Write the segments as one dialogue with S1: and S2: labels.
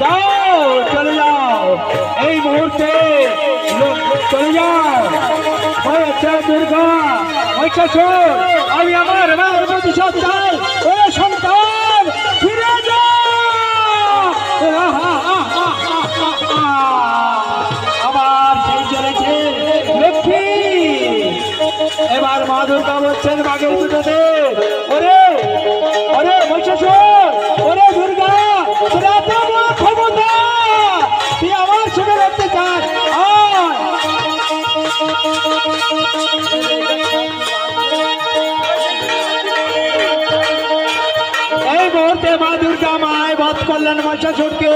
S1: যাও, চলে এই মুহূর্তে চলে যাও। ওই আবার সেই চলেছে লক্ষ্মী। এবার মা দুর্গা বলছেন, বাঘের দুটোতে ওরে ওরে মহিষাসুর মুহূর্তে মা দুর্গা মায় বধ করলেন মহিষাসুরকে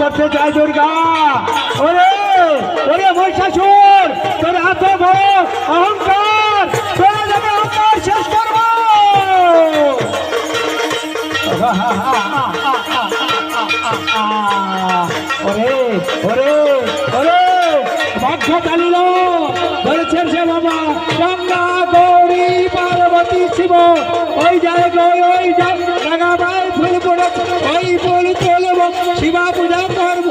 S1: করতে চাই দুর্গা। ওরে ওরে মহিষাসুর, তোর এত বড় অহংকার। তোরা যাবে অহংকার, শেষ করব। ওরে ওরে ওরে চালিল বলেছেন সে বাবা, গঙ্গা, গৌরী, পার্বতী, শিব। ওই জায়গায়, ওই পড়ে ওই ফুল তুলব শিবা পূজা করব